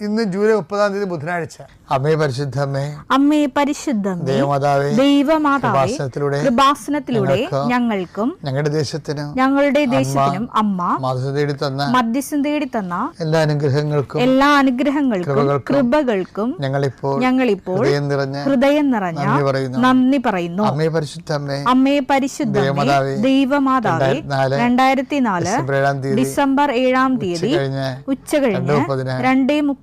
ഇന്ന് ജൂലൈ മുപ്പതാം തീയതി ബുധനാഴ്ച. അമ്മേ പരിശുദ്ധമ്മേ അമ്മേ പരിശുദ്ധം ദേവമാതാവേ ദൈവമാതാവേ കൃപാസനത്തിലൂടെ ഞങ്ങൾക്കും ഞങ്ങളുടെ ദേശത്തിനും ഞങ്ങളുടെ ദേശത്തിനും അമ്മ മാധുര തേടി തന്ന മധ്യസ്ഥം തേടി തന്ന എല്ലാ അനുഗ്രഹങ്ങൾക്കും എല്ലാ അനുഗ്രഹങ്ങൾക്കും കൃപകൾക്കും ഞങ്ങളിപ്പോൾ ഞങ്ങളിപ്പോൾ ഹൃദയം നിറഞ്ഞ ഹൃദയം നിറഞ്ഞ നന്ദി പറയുന്നു. അമ്മയെ പരിശുദ്ധ അമ്മേ പരിശുദ്ധമ്മേ അമ്മേ പരിശുദ്ധമേ ദേവമാതാവേ, രണ്ടായിരത്തി നാല് ഡിസംബർ ഏഴാം തീയതി ഉച്ച കഴിഞ്ഞ് രണ്ടേ മുപ്പതിന്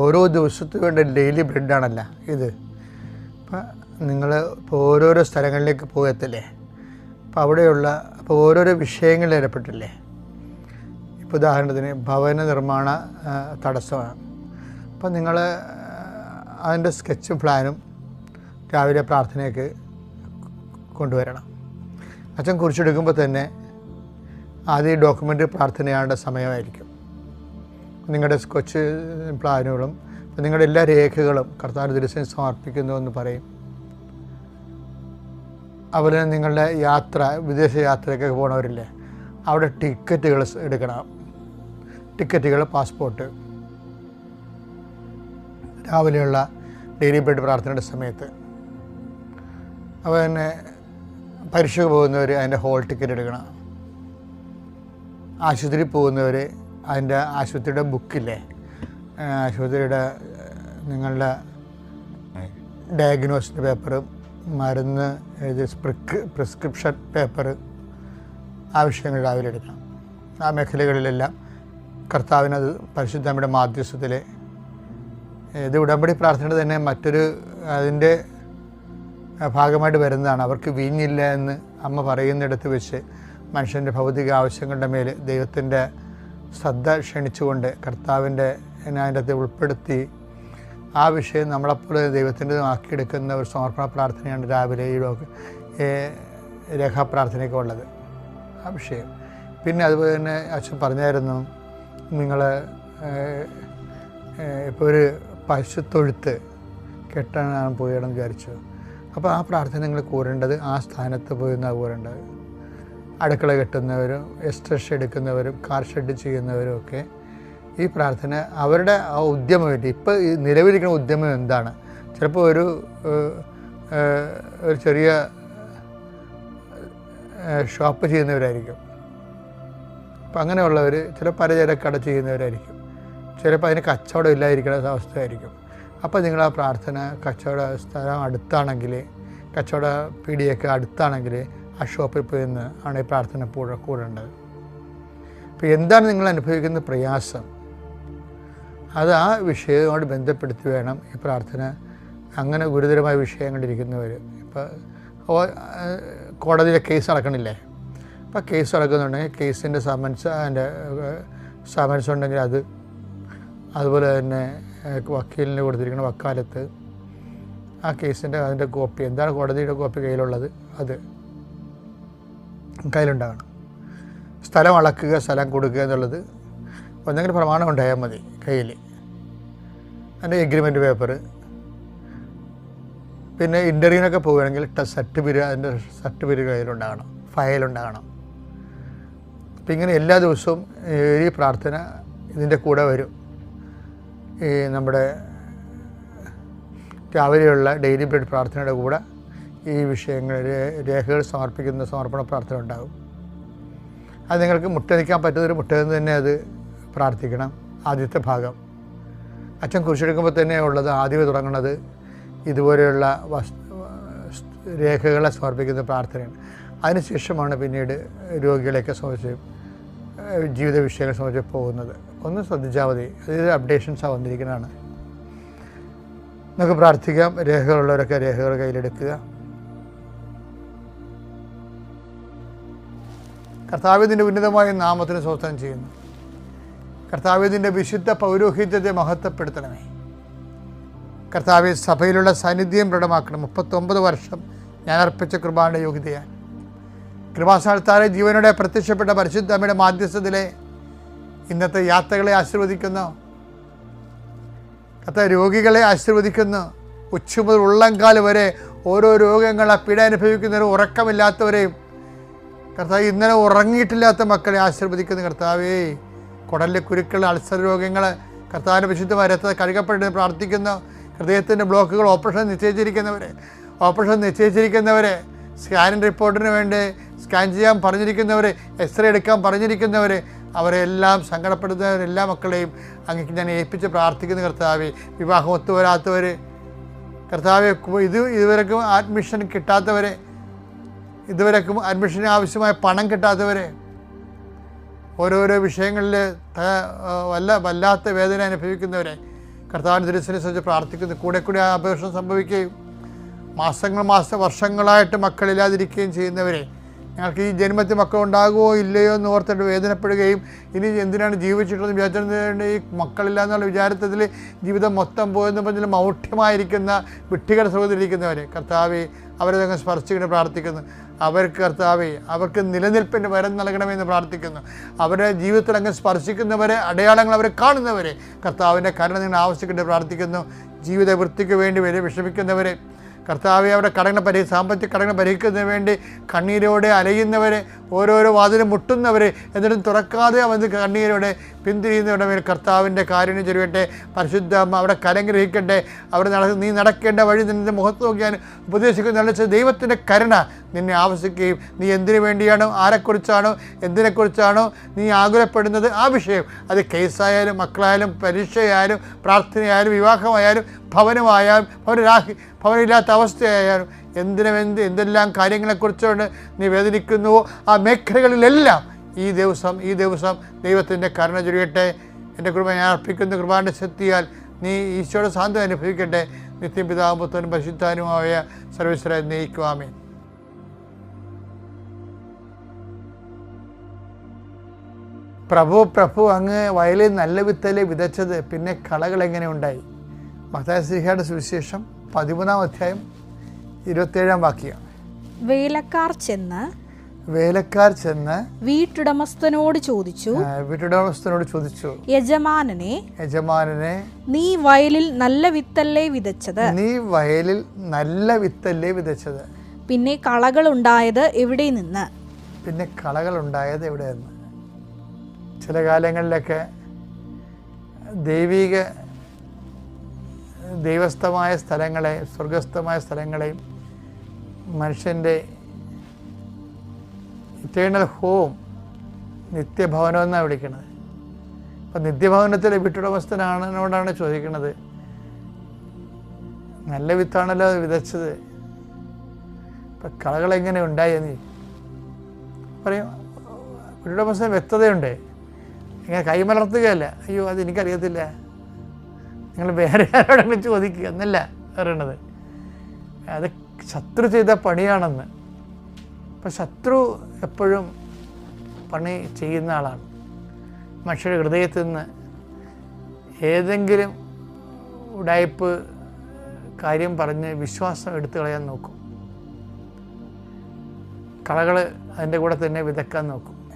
ഓരോ ദിവസത്തും വേണ്ട ഡെയിലി ബ്രെഡാണല്ല ഇത്. അപ്പം നിങ്ങൾ ഇപ്പോൾ ഓരോരോ സ്ഥലങ്ങളിലേക്ക് പോകത്തില്ലേ? അപ്പോൾ അവിടെയുള്ള അപ്പോൾ ഓരോരോ വിഷയങ്ങളിൽ ഏർപ്പെട്ടില്ലേ ഇപ്പോൾ ഉദാഹരണത്തിന് ഭവന നിർമ്മാണ തടസ്സമാണ്. അപ്പം നിങ്ങൾ അതിന്റെ സ്കെച്ചും പ്ലാനും രാവിലെ പ്രാർത്ഥനയ്ക്ക് കൊണ്ടുവരണം. അച്ഛൻ കുറിച്ചെടുക്കുമ്പോൾ തന്നെ ആദ്യം ഡോക്യുമെന്റ് പ്രാർത്ഥനയാണ്ട സമയമായിരിക്കും. നിങ്ങളുടെ കൊച്ച് പ്ലാനുകളും നിങ്ങളുടെ എല്ലാ രേഖകളും കർത്താവ് ദിവസം സമർപ്പിക്കുന്നു എന്ന് പറയും. അതുപോലെ നിങ്ങളുടെ യാത്ര വിദേശ യാത്രയ്ക്കൊക്കെ പോണവരില്ലേ അവിടെ ടിക്കറ്റുകൾ എടുക്കണം. ടിക്കറ്റുകൾ പാസ്പോർട്ട്. രാവിലെയുള്ള ഡെയിലി ബ്രെഡ് പ്രാർത്ഥനയുടെ സമയത്ത്. അപ്പോൾ തന്നെ പരീക്ഷയ്ക്ക് പോകുന്നവർ അതിന്റെ ഹോൾ ടിക്കറ്റ് എടുക്കണം. ആശുപത്രിയിൽ പോകുന്നവർ അതിന്റെ ആശുപത്രിയുടെ ബുക്കില്ലേ? ആശുപത്രിയുടെ നിങ്ങളുടെ ഡയഗ്നോസിന്റെ പേപ്പർ മരുന്ന് എഴുതി പ്രിക് പ്രിസ്ക്രിപ്ഷൻ പേപ്പർ ആവശ്യങ്ങൾ രാവിലെ എടുക്കണം. ആ മേഖലകളിലെല്ലാം കർത്താവിനത് പരിശുദ്ധമ്മയുടെ മാധ്യസ്ഥത്തിൽ ഇത് ഉടമ്പടി പ്രാർത്ഥനയുടെ തന്നെ മറ്റൊരു അതിന്റെ ഭാഗമായിട്ട് വരുന്നതാണ്. അവർക്ക് വീഞ്ഞില്ല എന്ന് അമ്മ പറയുന്നിടത്ത് വെച്ച് മനുഷ്യന്റെ ഭൗതിക ആവശ്യങ്ങളുടെ മേൽ ദൈവത്തിന്റെ ശ്രദ്ധ ക്ഷണിച്ചുകൊണ്ട് കർത്താവിന്റെ അതിന്റെ അകത്ത് ഉൾപ്പെടുത്തി ആ വിഷയം നമ്മളെപ്പോലെ ദൈവത്തിന്റെ ആക്കിയെടുക്കുന്ന ഒരു സമർപ്പണ പ്രാർത്ഥനയാണ് രാവിലെ ഈ ലോക രേഖാപ്രാർത്ഥനയൊക്കെ ഉള്ളത്. ആ വിഷയം. പിന്നെ അതുപോലെ തന്നെ അച്ഛൻ പറഞ്ഞായിരുന്നു നിങ്ങൾ ഇപ്പോൾ ഒരു പശുത്തൊഴുത്ത് കെട്ടാനാണ് പോയതെന്ന് വിചാരിച്ചു. അപ്പോൾ ആ പ്രാർത്ഥന നിങ്ങൾ കൂരേണ്ടത് ആ സ്ഥാനത്ത് പോയി നിന്നാണ് കൂരേണ്ടത്. അടുക്കള കെട്ടുന്നവരും എസ്ട്രഷ് എടുക്കുന്നവരും കാർ ഷെഡ് ചെയ്യുന്നവരും ഒക്കെ ഈ പ്രാർത്ഥന അവരുടെ ആ ഉദ്യമം വേണ്ടി ഇപ്പോൾ ഈ നിലവിലിരിക്കുന്ന ഉദ്യമം എന്താണ്? ചിലപ്പോൾ ഒരു ഒരു ചെറിയ ഷോപ്പ് ചെയ്യുന്നവരായിരിക്കും. അപ്പം അങ്ങനെയുള്ളവർ ചില പലചരക്കട ചെയ്യുന്നവരായിരിക്കും. ചിലപ്പോൾ അതിന് കച്ചവടം ഇല്ലാതിരിക്കുന്ന അവസ്ഥയായിരിക്കും. അപ്പോൾ നിങ്ങൾ ആ പ്രാർത്ഥന കച്ചവട സ്ഥലം അടുത്താണെങ്കിൽ കച്ചവട പീടിയൊക്കെ അടുത്താണെങ്കിൽ ആ ഷോപ്പിൽ പോയി നിന്ന് ആണ് ഈ പ്രാർത്ഥന കൂടേണ്ടത്. അപ്പോൾ എന്താണ് നിങ്ങൾ അനുഭവിക്കുന്ന പ്രയാസം? അത് ആ വിഷയവുമായിട്ട് ബന്ധപ്പെടുത്തി വേണം ഈ പ്രാർത്ഥന. അങ്ങനെ ഗുരുതരമായ വിഷയങ്ങളിരിക്കുന്നവർ ഇപ്പോൾ കോടതിയിലെ കേസ് നടക്കണില്ലേ? അപ്പോൾ കേസ് നടക്കുന്നുണ്ടെങ്കിൽ കേസിന്റെ സമൻസ് അതിന്റെ സമൻസ് ഉണ്ടെങ്കിൽ അത് അതുപോലെ തന്നെ വക്കീലിന് കൊടുത്തിരിക്കുന്ന വക്കാലത്ത് ആ കേസിന്റെ അതിന്റെ കോപ്പി എന്താണ് കോടതിയുടെ കോപ്പി കയ്യിലുള്ളത്? അത്. കയ്യിലുണ്ടാകണം. സ്ഥലം അളക്കുക സ്ഥലം കൊടുക്കുക എന്നുള്ളത് ഒന്നെങ്കിലും പ്രമാണം ഉണ്ടായാൽ മതി കയ്യിൽ. അതിന്റെ എഗ്രിമെന്റ് പേപ്പർ പിന്നെ ഇന്റർവ്യൂവിനൊക്കെ പോവുകയാണെങ്കിൽ സർട്ടിഫിക്കറ്റ് അതിന്റെ സർട്ടിഫിക്കറ്റ് കയ്യിലുണ്ടാകണം ഫയലുണ്ടാകണം അപ്പം ഇങ്ങനെ എല്ലാ ദിവസവും ഈ പ്രാർത്ഥന ഇതിന്റെ കൂടെ വരും. ഈ നമ്മുടെ രാവിലെയുള്ള ഡെയിലി ബ്രെഡ് പ്രാർത്ഥനയുടെ കൂടെ ഈ വിഷയങ്ങൾ രേഖകൾ സമർപ്പിക്കുന്ന സമർപ്പണ പ്രാർത്ഥന ഉണ്ടാകും. അത് നിങ്ങൾക്ക് മുട്ടനിക്കാൻ പറ്റുന്നൊരു മുട്ടയെന്ന് തന്നെ അത് പ്രാർത്ഥിക്കണം. ആദ്യത്തെ ഭാഗം. അച്ഛൻ കുറിച്ചെടുക്കുമ്പോൾ തന്നെ ഉള്ളത് ആദ്യമേ തുടങ്ങുന്നത് ഇതുപോലെയുള്ള രേഖകളെ സമർപ്പിക്കുന്ന പ്രാർത്ഥനയാണ്. അതിനുശേഷമാണ് പിന്നീട് രോഗികളെയൊക്കെ സംബന്ധിച്ച് ജീവിത വിഷയങ്ങളെ സംബന്ധിച്ച് പോകുന്നത്. ഒന്ന് ശ്രദ്ധിച്ചാൽ മതി. അതായത് അപ്ഡേഷൻസാണ് വന്നിരിക്കുന്നതാണ്. നമുക്ക് പ്രാർത്ഥിക്കാം. രേഖകളുള്ളവരൊക്കെ രേഖകൾ കയ്യിലെടുക്കുക. കർത്താവിന്റെ ഉന്നതമായ നാമത്തിന് സ്വസ്ഥം ചെയ്യുന്നു. കർത്താവിന്റെ വിശുദ്ധ പൗരോഹിത്യത്തെ മഹത്വപ്പെടുത്തണമേ. കർത്താവ് സഭയിലുള്ള സാന്നിധ്യം ദൃഢമാക്കണം മുപ്പത്തൊമ്പത് വർഷം ഞാൻ അർപ്പിച്ച കൃപാന്റെ യോഗ്യതയാണ്. കൃപാസ്ഥാനത്താറെ ജീവനോടെ പ്രത്യക്ഷപ്പെട്ട പരിശുദ്ധ അമ്മയുടെ മാധ്യസ്ഥത്തിലെ ഇന്നത്തെ യാത്രകളെ ആശീർവദിക്കുന്നു. കത്ത രോഗികളെ ആശീർവദിക്കുന്നു. ഉച്ച മുതൽ ഉള്ളംകാൽ വരെ ഓരോ രോഗങ്ങളെ പിട അനുഭവിക്കുന്നവരും ഉറക്കമില്ലാത്തവരെയും കർത്താവ് ഇന്നലെ ഉറങ്ങിയിട്ടില്ലാത്ത മക്കളെ ആശീർവദിക്കുന്ന കർത്താവേ. കുടലിലെ കുരുക്കൾ അൾസർ രോഗങ്ങൾ കർത്താവിന്റെ വിശുദ്ധ വരത്ത് കഴുകപ്പെട്ട് പ്രാർത്ഥിക്കുന്ന. ഹൃദയത്തിന്റെ ബ്ലോക്കുകൾ ഓപ്പറേഷൻ നിശ്ചയിച്ചിരിക്കുന്നവരെ ഓപ്പറേഷൻ നിശ്ചയിച്ചിരിക്കുന്നവരെ സ്കാനിങ് റിപ്പോർട്ടിന് വേണ്ടി സ്കാൻ ചെയ്യാൻ പറഞ്ഞിരിക്കുന്നവരെ എക്സ്റേ എടുക്കാൻ പറഞ്ഞിരിക്കുന്നവരെ അവരെല്ലാം സങ്കടപ്പെടുന്നവർ എല്ലാ മക്കളെയും അങ്ങേക്ക് ഞാൻ ഏൽപ്പിച്ച് പ്രാർത്ഥിക്കുന്ന കർത്താവെ. വിവാഹം ഒത്തുവരാത്തവർ കർത്താവെ ഇത് ഇതുവരെക്കും അഡ്മിഷൻ കിട്ടാത്തവരെ ഇതുവരെക്കും അഡ്മിഷന് ആവശ്യമായ പണം കിട്ടാത്തവരെ ഓരോരോ വിഷയങ്ങളിൽ വല്ല വല്ലാത്ത വേദന അനുഭവിക്കുന്നവരെ കർത്താവിന്റെ ദുരിസിനെ സംബന്ധിച്ച് പ്രാർത്ഥിക്കുന്നു. കൂടെ കൂടി ആ അപേക്ഷ സംഭവിക്കുകയും മാസങ്ങൾ മാസ വർഷങ്ങളായിട്ട് മക്കളില്ലാതിരിക്കുകയും ചെയ്യുന്നവരെ ഞങ്ങൾക്ക് ഈ ജന്മത്തിൽ മക്കൾ ഉണ്ടാകുമോ ഇല്ലയോ എന്ന് ഓർത്തിട്ട് വേദനപ്പെടുകയും ഇനി എന്തിനാണ് ജീവിച്ചിട്ടുള്ളത് വിചാരിച്ചിട്ടുണ്ട് ഈ മക്കളില്ല എന്നുള്ള വിചാരത്തിൽ ജീവിതം മൊത്തം പോയെന്ന് പറഞ്ഞാൽ മൗഢ്യമായിരിക്കുന്ന വിട്ടികളുടെ സഹോദരിക്കുന്നവരെ കർത്താവെ അവരെ ഞങ്ങൾ സ്പർശിക്കുന്ന പ്രാർത്ഥിക്കുന്നു. അവർക്ക് കർത്താവെ അവർക്ക് നിലനിൽപ്പിന്റെ വരം നൽകണമെന്ന് പ്രാർത്ഥിക്കുന്നു. അവരുടെ ജീവിതത്തിൽ അങ്ങ് സ്പർശിക്കുന്നവരെ അടയാളങ്ങൾ അവരെ കാണുന്നവരെ കർത്താവിന്റെ കരുണ നിങ്ങൾ ആവശ്യപ്പെട്ട് പ്രാർത്ഥിക്കുന്നു. ജീവിത വൃത്തിക്ക് വേണ്ടി വരെ വിഷമിക്കുന്നവരെ കർത്താവെ അവരുടെ കടങ്ങൾ പരി സാമ്പത്തിക കടങ്ങൾ പരിഹരിക്കുന്നതിന് വേണ്ടി കണ്ണീരോടെ അലയുന്നവരെ ഓരോരോ വാതിലും മുട്ടുന്നവർ എന്നിട്ടും തുറക്കാതെ അവന് കണ്ണീരോടെ പിന്തിരിയുന്നവരുടെ മേൽ കർത്താവിന്റെ കാരുണ്യം ചെരുവട്ടെ പരിശുദ്ധ അവിടെ കരഗ്രഹിക്കട്ടെ അവിടെ നട നീ നടക്കേണ്ട വഴി നിന്റെ മുഖത്ത് നോക്കിയാൽ ഉപദേശിക്കുന്ന. നല്ല ദൈവത്തിന്റെ കരുണ നിന്നെ ആവശ്യിക്കുകയും നീ എന്തിനു വേണ്ടിയാണോ ആരെക്കുറിച്ചാണോ എന്തിനെക്കുറിച്ചാണോ നീ ആകുലപ്പെടുന്നത്? ആ വിഷയം അത് കേസായാലും മക്കളായാലും പരീക്ഷയായാലും പ്രാർത്ഥനയായാലും വിവാഹമായാലും ഭവനമായാലും ഭവനരാഹി ഭവനമില്ലാത്ത അവസ്ഥയായാലും എന്തിനും എന്ത് എന്തെല്ലാം കാര്യങ്ങളെക്കുറിച്ചുകൊണ്ട് നീ വേദനിക്കുന്നുവോ ആ മേഖലകളിലെല്ലാം ഈ ദിവസം ഈ ദിവസം ദൈവത്തിന്റെ കരുണ ചൊരിയട്ടെ. എന്റെ കൃപ ഞാൻ അർപ്പിക്കുന്ന കുർബാന്റെ ശക്തിയാൽ നീ ഈശോയുടെ സാന്ത്വം അനുഭവിക്കട്ടെ. നിത്യം പിതാമ്പത്തനും പരിശുദ്ധാനുമായ സർവീശ്വരെ നയിക്കുവാമേ പ്രഭു പ്രഭു അങ്ങ് വയലിൽ നല്ല വിത്തലെ വിതച്ചത് പിന്നെ കളകൾ എങ്ങനെ ഉണ്ടായി? മത്തായ ശ്രീഹയുടെ സുവിശേഷം പതിമൂന്നാം അധ്യായം ഇരുപത്തേഴാം വാക്യം. വേലക്കാർ ചെന്ന് വേലക്കാർ ചെന്ന് വീട്ടുടമസ്ഥനോട് ചോദിച്ചു വീട്ടുടമസ്ഥനോട് ചോദിച്ചു യജമാനനെ യജമാനനെ നീ വയലിൽ നല്ല വിത്തല്ലേ വിതച്ചത്? നീ വയലിൽ നല്ല വിത്തല്ലേ വിതച്ചത്? പിന്നെ കളകൾ ഉണ്ടായത് എവിടെ നിന്ന്? പിന്നെ കളകൾ ഉണ്ടായത് എവിടെ നിന്ന്? ചില കാലങ്ങളിലൊക്കെ ദൈവിക ദൈവസ്ഥമായ സ്ഥലങ്ങളെ സ്വർഗസ്ഥമായ സ്ഥലങ്ങളെ മനുഷ്യന്റെ ഇറ്റേണൽ ഹോം നിത്യഭവനം എന്നാണ് വിളിക്കുന്നത് അപ്പം നിത്യഭവനത്തിലെ വീട്ടുടമസ്ഥനാണെന്നോടാണ് ചോദിക്കുന്നത് നല്ല വിത്താണല്ലോ അത് വിതച്ചത്. ഇപ്പം കളകൾ എങ്ങനെ ഉണ്ടായി എന്ന് പറയും വീട്ടുടമസ്ഥന് വ്യക്തതയുണ്ട്. ഇങ്ങനെ കൈമലർത്തുകയല്ല. അയ്യോ അത് എനിക്കറിയത്തില്ല. നിങ്ങൾ വേറെ ആരോടെങ്കിലും ചോദിക്കുക എന്നല്ല പറയണത്. അത് ശത്രു ചെയ്ത പണിയാണെന്ന്. അപ്പം ശത്രു എപ്പോഴും പണി ചെയ്യുന്ന ആളാണ്. മനുഷ്യരുടെ ഹൃദയത്തിൽ നിന്ന് ഏതെങ്കിലും ഉടായ്പ് കാര്യം പറഞ്ഞ് വിശ്വാസം എടുത്തു കളയാൻ നോക്കും. കളകൾ അതിന്റെ കൂടെ തന്നെ വിതക്കാൻ നോക്കും.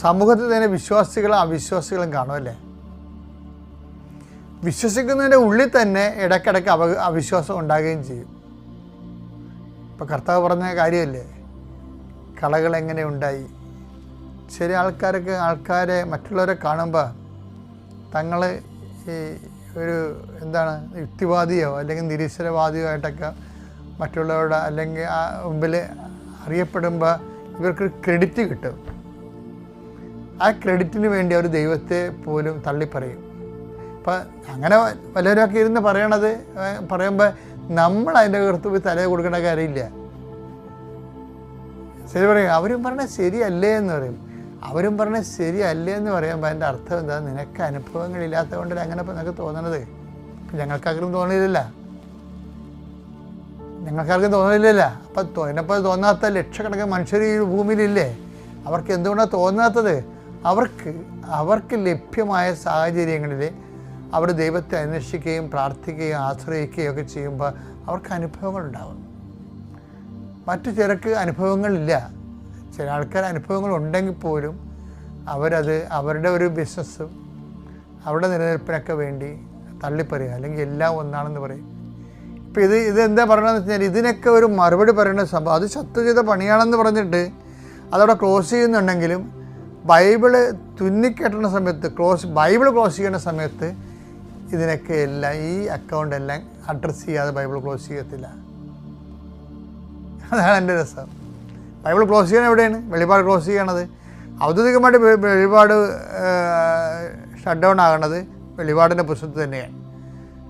സമൂഹത്തിൽ തന്നെ വിശ്വാസികളും അവിശ്വാസികളും കാണുമല്ലേ വിശ്വസിക്കുന്നതിന്റെ ഉള്ളിൽ തന്നെ ഇടയ്ക്കിടയ്ക്ക് അവ അവിശ്വാസം ഉണ്ടാകുകയും ചെയ്യും. ഇപ്പം കർത്താവ് പറഞ്ഞ കാര്യമല്ലേ? കളകൾ എങ്ങനെ ഉണ്ടായി? ചില ആൾക്കാർക്ക് ആൾക്കാരെ മറ്റുള്ളവരെ കാണുമ്പോൾ തങ്ങൾ ഈ ഒരു എന്താണ് യുക്തിവാദിയോ അല്ലെങ്കിൽ നിരീശ്വരവാദിയോ ആയിട്ടൊക്കെ മറ്റുള്ളവരുടെ അല്ലെങ്കിൽ ആ മുമ്പിൽ അറിയപ്പെടുമ്പോൾ ഇവർക്ക് ക്രെഡിറ്റ് കിട്ടും. ആ ക്രെഡിറ്റിന് വേണ്ടി അവർ ദൈവത്തെ പോലും തള്ളിപ്പറയും. അപ്പം അങ്ങനെ വല്ലവരൊക്കെ ഇരുന്ന് പറയണത് പറയുമ്പോൾ നമ്മൾ അതിന്റെ അടുത്ത് പോയി തലയെ കൊടുക്കേണ്ട കാര്യമില്ല. ശരി പറയും അവരും പറഞ്ഞ ശരിയല്ലേ എന്ന് പറയും. അവരും പറഞ്ഞ ശരിയല്ലേ എന്ന് പറയുമ്പോൾ അതിന്റെ അർത്ഥം എന്താ? നിനക്ക് അനുഭവങ്ങളില്ലാത്തത് കൊണ്ടല്ലേ അങ്ങനെ ഇപ്പം നിനക്ക് തോന്നണത്? ഞങ്ങൾക്കാർക്കും തോന്നിയില്ല ഞങ്ങൾക്കാർക്കും തോന്നിയില്ല അപ്പം എന്നെപ്പോൾ തോന്നാത്ത ലക്ഷക്കണക്കിന് മനുഷ്യർ ഈ ഭൂമിയിലില്ലേ? അവർക്ക് എന്തുകൊണ്ടാണ് തോന്നാത്തത്? അവർക്ക് അവർക്ക് ലഭ്യമായ സാഹചര്യങ്ങളിൽ അവർ ദൈവത്തെ അന്വേഷിക്കുകയും പ്രാർത്ഥിക്കുകയും ആശ്രയിക്കുകയും ഒക്കെ ചെയ്യുമ്പോൾ അവർക്ക് അനുഭവങ്ങൾ ഉണ്ടാകുന്നു മറ്റു ചിലർക്ക് അനുഭവങ്ങളില്ല. ചില ആൾക്കാർ അനുഭവങ്ങൾ ഉണ്ടെങ്കിൽ പോലും അവരത് അവരുടെ ഒരു ബിസിനസ്സും അവരുടെ നിലനിൽപ്പിനൊക്കെ വേണ്ടി തള്ളിപ്പറയുക. അല്ലെങ്കിൽ എല്ലാം ഒന്നാണെന്ന് പറയും. ഇപ്പം ഇത് ഇതെന്താ പറയണമെന്ന് വെച്ചാൽ ഇതിനൊക്കെ ഒരു മറുപടി പറയുന്ന സംഭവം. അത് ശത്രു ചെയ്ത പണിയാണെന്ന് പറഞ്ഞിട്ട് അതവിടെ ക്ലോസ് ചെയ്യുന്നുണ്ടെങ്കിലും ബൈബിൾ തുന്നിക്കെട്ടുന്ന സമയത്ത് ക്ലോസ് ബൈബിൾ ക്ലോസ് ചെയ്യുന്ന സമയത്ത് ഇതിനൊക്കെ എല്ലാം ഈ അക്കൗണ്ട് എല്ലാം അഡ്രസ്സ് ചെയ്യാതെ ബൈബിൾ ക്ലോസ് ചെയ്യത്തില്ല. അതാണ് എന്റെ രസം. ബൈബിൾ ക്ലോസ് ചെയ്യണത് എവിടെയാണ്? വെളിപാട് ക്ലോസ് ചെയ്യണത്. ഔദ്യോഗികമായിട്ട് വെളിപാട് ഷട്ട് ഡൗൺ ആകണത് വെളിപാടിന്റെ പുസ്തകത്തിൽ തന്നെയാണ്.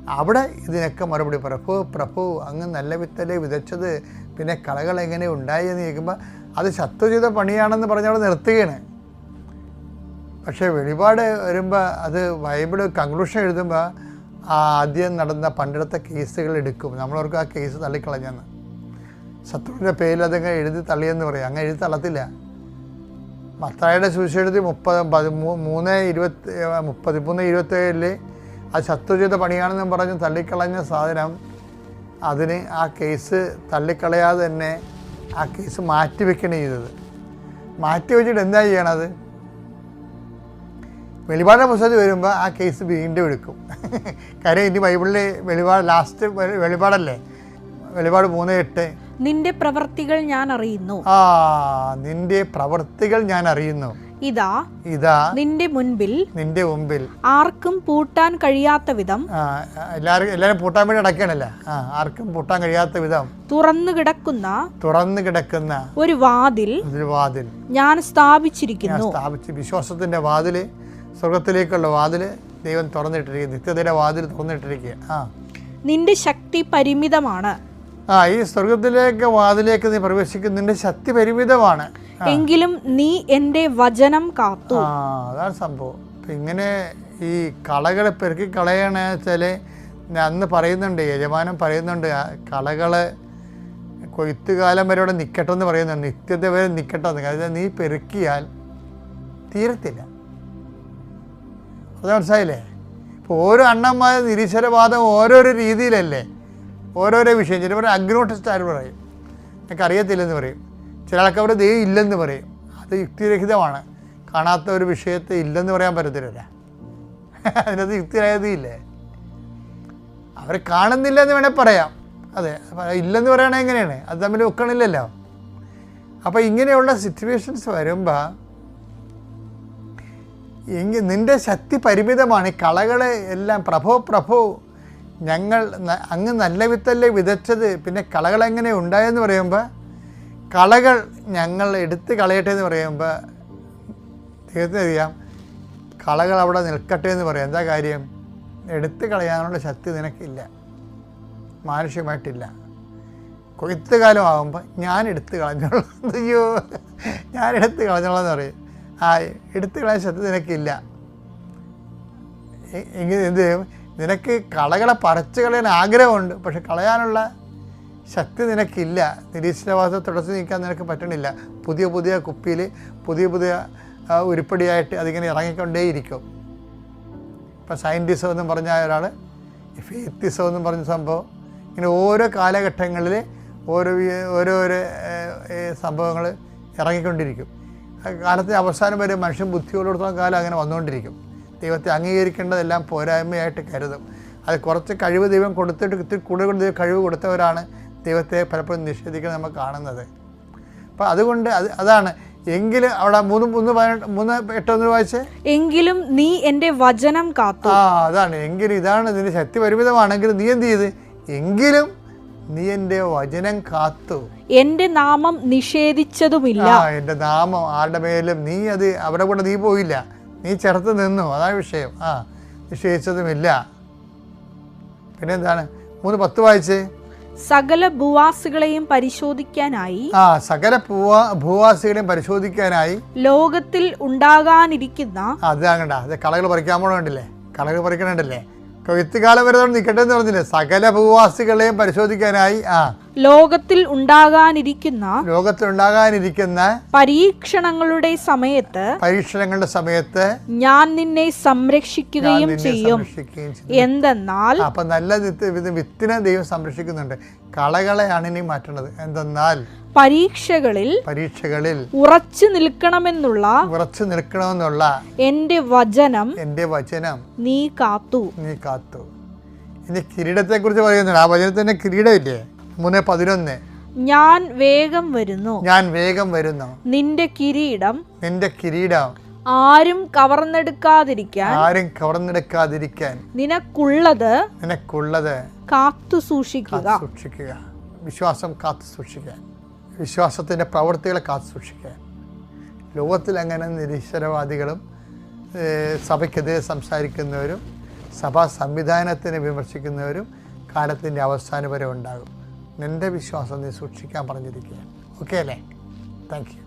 അവിടെ ഇതിനൊക്കെ മറുപടി പ്രഭു പ്രഭു അങ്ങ് നല്ല വിത്തലേ വിതച്ചത്? പിന്നെ കളകൾ എങ്ങനെ ഉണ്ടായി? എന്ന് ചോദിക്കുമ്പോൾ അത് ശത്രു ചെയ്ത പണിയാണെന്ന് പറഞ്ഞവിടെ നിർത്തുകയാണ്. പക്ഷേ വെളിപാട് വരുമ്പോൾ അത് ബൈബിൾ കൺക്ലൂഷൻ എഴുതുമ്പോൾ ആ ആദ്യം നടന്ന പണ്ടെടുത്ത കേസുകൾ എടുക്കും. നമ്മളവർക്ക് ആ കേസ് തള്ളിക്കളഞ്ഞെന്ന്. ശത്രുവിന്റെ പേരിൽ അതങ്ങ് എഴുതി തള്ളിയെന്ന് പറയും. അങ്ങ് എഴുതി തള്ളത്തില്ല. മത്തായുടെ സുവിശേഷത്തിൽ മുപ്പത് പതിമൂ മൂന്ന് ഇരുപത്തി മുപ്പത്തിമൂന്ന് ഇരുപത്തേഴിൽ ആ ശത്രു ചെയ്ത പണിയാണെന്നും പറഞ്ഞ് തള്ളിക്കളഞ്ഞ സാധനം അതിന് ആ കേസ് തള്ളിക്കളയാതെ തന്നെ ആ കേസ് മാറ്റിവെക്കണം ചെയ്തത്. മാറ്റി വെച്ചിട്ട് എന്താ ചെയ്യണത്? വെളിപാടിന്റെ പുസ്തകത്തിൽ വരുമ്പോൾ ആ കേസ് വീണ്ടും എടുക്കും. കാര്യം ഇനി ബൈബിളിൽ വെളിപാട് ലാസ്റ്റ് വെളിപാടല്ലേ? വെളിപാട് മൂന്ന് എട്ട്. നിന്റെ പ്രവർത്തികൾ ഞാൻ അറിയുന്നു. ആ നിന്റെ പ്രവർത്തികൾ ഞാൻ അറിയുന്നു. ഇതാ ഇതാ നിന്റെ മുൻപിൽ നിന്റെ മുമ്പിൽ. ആർക്കും പൂട്ടാൻ കഴിയാത്ത വിധം ആ എല്ലാവരും എല്ലാവരും പൂട്ടാൻ വേണ്ടി അടക്കണല്ലേ ആ ആർക്കും പൂട്ടാൻ കഴിയാത്ത വിധം. തുറന്നു കിടക്കുന്ന തുറന്നു കിടക്കുന്ന ഒരു വാതിൽ ഒരു വാതിൽ. ഞാൻ സ്ഥാപിച്ചിരിക്കുന്നു. സ്ഥാപിച്ച് വിശ്വാസത്തിന്റെ വാതിൽ സ്വർഗത്തിലേക്കുള്ള വാതിൽ ദൈവം തുറന്നിട്ടിരിക്കുക നിത്യതയുടെ വാതിൽ തുറന്നിട്ടിരിക്കുക ആ. നിന്റെ ശക്തി പരിമിതമാണ്. ആ ഈ സ്വർഗത്തിലേക്ക് വാതിലേക്ക് നീ പ്രവേശിക്കുന്ന നിന്റെ ശക്തി പരിമിതമാണ്. എങ്കിലും നീ എന്റെ വചനം കാത്തു. ആ അതാണ് സംഭവം. ഇങ്ങനെ ഈ കളകളെ പെരുക്കി കളയണ വെച്ചാൽ ഞാൻ അന്ന് പറയുന്നുണ്ട് യജമാനം പറയുന്നുണ്ട് കളകൾ കൊയ്ത്തുകാലം വരെ ഇവിടെ നിൽക്കട്ടെ എന്ന് പറയുന്നുണ്ട്. നിത്യത വരെ നിൽക്കട്ടെ എന്ന് കാരണം നീ പെരുക്കിയാൽ തീരത്തില്ല. അത് മനസ്സിലായില്ലേ? ഇപ്പോൾ ഓരോ അണ്ണന്മാർ നിരീശ്വരവാദം ഓരോരോ രീതിയിലല്ലേ? ഓരോരോ വിഷയം. ചിലപ്പോൾ അഗ്നോട്ടിസ്റ്റ് ആര് പറയും? എനിക്ക് അറിയത്തില്ലെന്ന് പറയും. ചില ആൾക്ക് അവിടെ ദൈവം ഇല്ലെന്ന് പറയും. അത് യുക്തിരഹിതമാണ്. കാണാത്ത ഒരു വിഷയത്തെ ഇല്ലെന്ന് പറയാൻ പറ്റത്തില്ല അതിനകത്ത് യുക്തിരഹിതയില്ലേ അവർ കാണുന്നില്ല എന്ന് വേണേൽ പറയാം. അതെ. ഇല്ലെന്ന് പറയണത് എങ്ങനെയാണ്? അത് തമ്മിൽ ഒക്കണില്ലല്ലോ. അപ്പോൾ ഇങ്ങനെയുള്ള സിറ്റുവേഷൻസ് വരുമ്പോൾ എങ്കിൽ നിന്റെ ശക്തി പരിമിതമാണ്. കളകളെ എല്ലാം പ്രഭോ പ്രഭോ ഞങ്ങൾ അങ്ങ് നല്ല വിത്തല്ലേ വിതച്ചത്. പിന്നെ കളകൾ എങ്ങനെ ഉണ്ടായെന്ന് പറയുമ്പോൾ കളകൾ ഞങ്ങൾ എടുത്ത് കളയട്ടെ എന്ന് പറയുമ്പോൾ ദൈവത്തിന് അറിയാം കളകൾ അവിടെ നിൽക്കട്ടെ എന്ന് പറയാം. എന്താ കാര്യം? എടുത്ത് കളയാനുള്ള ശക്തി നിനക്കില്ല. മാനുഷികമായിട്ടില്ല. കൊയ്ത്തുകാലം ആകുമ്പോൾ ഞാൻ എടുത്ത് കളഞ്ഞോളാം. അയ്യോ ഞാൻ എടുത്ത് കളഞ്ഞോളാം എന്ന് പറയും. ആ എടുത്തു കളയാൻ ശക്തി നിനക്കില്ല. എങ്കിൽ എന്ത് ചെയ്യും? നിനക്ക് കളകളെ പറിച്ച് കളയാൻ ആഗ്രഹമുണ്ട് പക്ഷെ കളയാനുള്ള ശക്തി നിനക്കില്ല. നിരീശ്വരവാസം തുടച്ചു നീക്കാൻ നിനക്ക് പറ്റണില്ല. പുതിയ പുതിയ കുപ്പിയിൽ പുതിയ പുതിയ ഉരുപ്പടിയായിട്ട് അതിങ്ങനെ ഇറങ്ങിക്കൊണ്ടേയിരിക്കും. ഇപ്പം സയന്റിസം എന്നും പറഞ്ഞ ഒരാൾ ഫേത്തിസം എന്നും പറഞ്ഞ സംഭവം ഇങ്ങനെ ഓരോ കാലഘട്ടങ്ങളിൽ ഓരോ ഓരോരോ സംഭവങ്ങൾ ഇറങ്ങിക്കൊണ്ടിരിക്കും. കാലത്തെ അവസാനം വരെ മനുഷ്യൻ ബുദ്ധിയോടത്തോളം കാലം അങ്ങനെ വന്നുകൊണ്ടിരിക്കും. ദൈവത്തെ അംഗീകരിക്കേണ്ടതെല്ലാം പോരായ്മയായിട്ട് കരുതും. അത് കുറച്ച് കഴിവ് ദൈവം കൊടുത്തിട്ട് ഇത്തിരി കൂടുതൽ ദൈവം കഴിവ് കൊടുത്തവരാണ് ദൈവത്തെ പലപ്പോഴും നിഷേധിക്കുന്നത് നമ്മൾ കാണുന്നത്. അപ്പോൾ അതുകൊണ്ട് അത് അതാണ്. എങ്കിലും അവിടെ മൂന്ന് മൂന്ന് പതിനെട്ട് മൂന്ന് എട്ടൊന്ന് വായിച്ചേ? എങ്കിലും നീ എന്റെ വചനം കാത്തു. ആ അതാണ്. എങ്കിലും ഇതാണ് ഇതിന്റെ ശക്തി പരിമിതമാണെങ്കിൽ നീ എന്ത് ചെയ്ത്? എങ്കിലും നീ എന്റെ വചനം കാത്തു. എന്റെ നാമം നിഷേധിച്ചതുമില്ല. ആ എന്റെ നാമം ആരുടെ മേലും നീ അത് അവിടെ കൂടെ നീ പോയില്ല. നീ ചേർത്ത് നിന്നു. അതാണ് വിഷയം. ആ നിഷേധിച്ചതുമില്ല. പിന്നെ എന്താണ് മൂന്ന് പത്ത് വായിച്ചേ. സകല ഭൂവാസികളെയും പരിശോധിക്കാനായി ആ സകല ഭൂവാ ഭൂവാസികളെയും പരിശോധിക്കാനായി ലോകത്തിൽ ഉണ്ടാകാനിരിക്കുന്ന അത് അങ്ങണ്ട അത് കളകൾ പറിക്കാൻ പോകണ്ടില്ലേ കളകൾ പറിക്കണുണ്ടല്ലേ കൊയ്ത്തുകാലം വരെ നിൽക്കട്ടെ എന്ന് പറഞ്ഞില്ലേ? സകല ഭൂവാസികളെയും പരിശോധിക്കാനായി. ആ ലോകത്തിൽ ഉണ്ടാകാനിരിക്കുന്ന ലോകത്തിൽ ഉണ്ടാകാനിരിക്കുന്ന പരീക്ഷണങ്ങളുടെ സമയത്ത് പരീക്ഷണങ്ങളുടെ സമയത്ത് ഞാൻ നിന്നെ സംരക്ഷിക്കുകയും ചെയ്യും. എന്തെന്നാൽ അപ്പൊ നല്ല വിത്ത് വിത്തിനെ ദൈവം സംരക്ഷിക്കുന്നുണ്ട്. കളകളെയാണ് ഇനി മാറ്റേണ്ടത് എന്തെന്നാൽ പരീക്ഷകളിൽ പരീക്ഷകളിൽ ഉറച്ചു നിൽക്കണമെന്നുള്ള ഉറച്ചു നിൽക്കണമെന്നുള്ള എന്റെ വചനം എന്റെ വചനം നീ കാത്തു. നീ കാത്തു. ഇനി കിരീടത്തെ കുറിച്ച് പറയുന്നുണ്ട്. ആ വചനത്തിന്റെ കിരീടമില്ലേ? മൂന്ന് പതിനൊന്ന്. ഞാൻ വേഗം വരുന്നു. ഞാൻ വേഗം വരുന്നു. നിന്റെ കിരീടം നിന്റെ കിരീടം ആരും കവർന്നെടുക്കാതിരിക്കാൻ ആരും കവർന്നെടുക്കാതിരിക്കാൻ നിനക്കുള്ളത് നിനക്കുള്ളത് കാത്തു സൂക്ഷിക്കുക. സൂക്ഷിക്കുക. വിശ്വാസം കാത്തു സൂക്ഷിക്കാൻ വിശ്വാസത്തിന്റെ പ്രവൃത്തികളെ കാത്തു സൂക്ഷിക്കാൻ ലോകത്തിൽ അങ്ങനെ നിരീശ്വരവാദികളും സഭയ്ക്കെതിരെ സംസാരിക്കുന്നവരും സഭാ സംവിധാനത്തിനെ വിമർശിക്കുന്നവരും കാലത്തിന്റെ അവസാനം വരെ ഉണ്ടാകും. നിന്റെ വിശ്വാസം നീ സൂക്ഷിക്കാൻ പറഞ്ഞിരിക്കുക ഓക്കെ അല്ലേ? Thank you